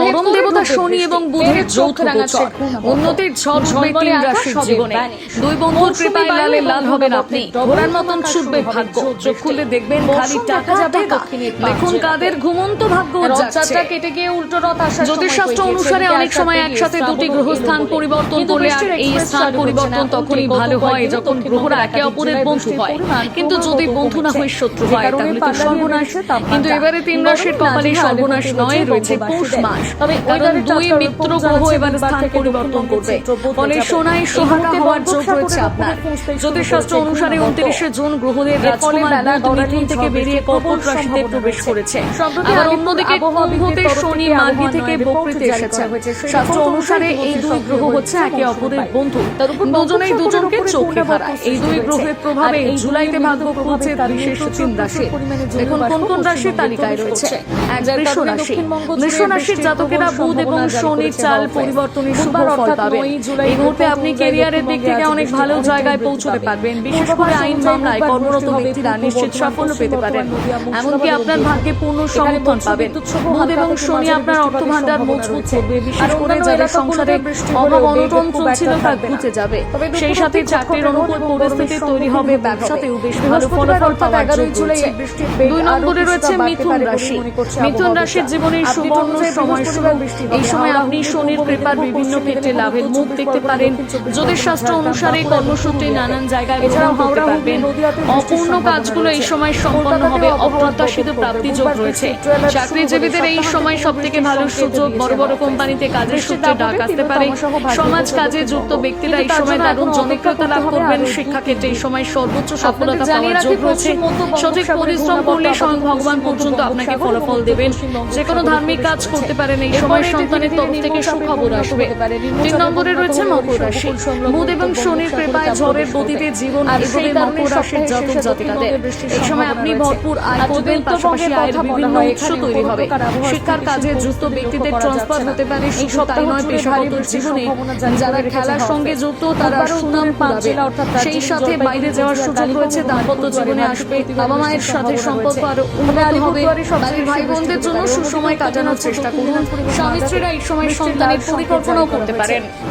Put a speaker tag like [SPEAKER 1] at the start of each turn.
[SPEAKER 1] গরম দেবতা শনি এবং বুধের যৌথ গোচর। উন্নতির ঝড়
[SPEAKER 2] আকাশ
[SPEAKER 1] রাশির জীবনে। দুই বন্ধুর কৃপায় লালে লাল হবেন আপনি ঘোড়ার মতন ছুটবে ভাগ্য। চোখ খুলে দেখবেন খালি টাকা
[SPEAKER 2] যাবে
[SPEAKER 1] দেখুন কাদের ঘুমন্ত ভাগ্য
[SPEAKER 2] রথযাত্রা কেটে গিয়ে উল্টো রথ আসার
[SPEAKER 1] জ্যোতিষশাস্ত্র অনুসারে অনেক সময় একসাথে দুটি গ্রহস্থান পরিবর্তন করলে আর এই স্থান পরিবর্তন তখনই ভালো হয় যখন গ্রহরা একে অপরের বন্ধু হয়। কিন্তু যদি বন্ধু না হয়ে শত্রু হয় তাহলে তো সর্বনাশ। কিন্তু এবারে তিন রাশির কপালে সর্বনাশ নয় রয়েছে পৌষ মাস। কারণ দুই মিত্র গ্রহ এবার স্থান পরিবর্তন করবে। ফলে সোনায় সোহাগা হওয়ার যোগ রয়েছে আপনার। জ্যোতিষশাস্ত্র অনুসারে উনত্রিশে জুন গ্রহদের রাজকুমার বুধ মিথুন থেকে বেরিয়ে কর্কট রাশিতে প্রবেশ করেছে। আবার অন্যদিকে কুম্ভতে শনি মার্গী থেকে বকরিতে এসেছে। শাস্ত্র অনুসারে এই দুই গ্রহ হচ্ছে একে অপরের বন্ধু। দুজনেই দুজনকে চোখে হারায়। এই দুই গ্রহের প্রভাবে জুলাইতে ভাগ্য খুলছে বিশেষ তিন রাশি দেখুন কোন কোন রাশি তালিকায় রয়েছে এক বৃষ রাশি বৃষ রাশির জাতকেরা বুধ এবং শনির চাল পরিবর্তনের শুভ ফল পাবেন এই মুহূর্তে আপনি ক্যারিয়ারের দিক থেকে অনেক ভালো জায়গায় পৌঁছতে পারবেন। বিশেষ করে আইন মামলায় কর্মরত ব্যক্তিরা নিশ্চিত সাফল্য পেতে পারেন। এমনকি আপনার ভাগ্যে পূর্ণ সমর্থন পাবেন। বুধ এবং শনি আপনার অর্থ ভান্ডার মজবুত করবে বিশেষ করে যাদের সংসারে অভাব অনটন চলছিল তা ঘুচে যাবে। সেই সাথে চাকরির অনুকূল পরিস্থিতি তৈরি হবে ব্যবসাতেও বেশ ভালো ফলাফল পাওয়ার যোগ রয়েছে দুই নম্বরে রয়েছে মিথুন রাশি মিথুন রাশির জীবনের সুবর্ণ সময় শুরু। এই সময় আপনি শনির কৃপার বিভিন্ন ক্ষেত্রে লাভের মুখ দেখতে পারেন। জ্যোতিষশাস্ত্র অনুসারে কর্মসূত্রে নানান জায়গায় করতে পারবেন অপূর্ণ কাজগুলো এই সময় সম্পন্ন হবে। অপ্রত্যাশিত প্রাপ্তি যোগ রয়েছে। চাকরিজীবীদের এই সময় সব থেকে ভালো সুযোগ বড় বড় কোম্পানিতে কাজের সূত্রে ডাক আসতে পারে। সমাজ কাজে যুক্ত ব্যক্তিরা এই সময় দারুণ জনপ্রিয়তা লাভ করবেন শিক্ষাক্ষেত্রে এই সময় সর্বোচ্চ সফলতা পাওয়ার যোগ রয়েছে। সঠিক পরিশ্রম করলে স্বয়ং ভগবান পর্যন্ত আপনাকে ফলাফল দেবেন যে কোনো ধার্মিক কাজ করতে পারেন এই সময় সন্তানের তরফ থেকে সুখবর আসবে। তিন নম্বরে রয়েছে মকর রাশি। বুধ এবং শনির কৃপায় ঝড়ের গতিতে জীবন এগোবে মকর রাশির জাতক জাতিকাদের। এই সময় আপনি ভরপুর আয় করবেন পাশাপাশি আয়ের বিভিন্ন উৎস তৈরি হবে। শিক্ষার কাজে যুক্ত ব্যক্তিদের ট্রান্সফার হতে পারে শুধু তাই নয় পেশাগত জীবনে যারা খেলার সঙ্গে যুক্ত তারা সুনাম পাবে। সেই সাথে বাইরে যাওয়ার সুযোগ রয়েছে দাম্পত্য জীবনে আসবে বাবা মায়ের সাথে সম্পর্ক আরও উন্নত হবে বাড়ির ভাই বোনদের জন্য সুসময় কাটানোর চেষ্টা স্বামী স্ত্রীরা এই সময় সন্তানের পরিকল্পনাও করতে পারেন।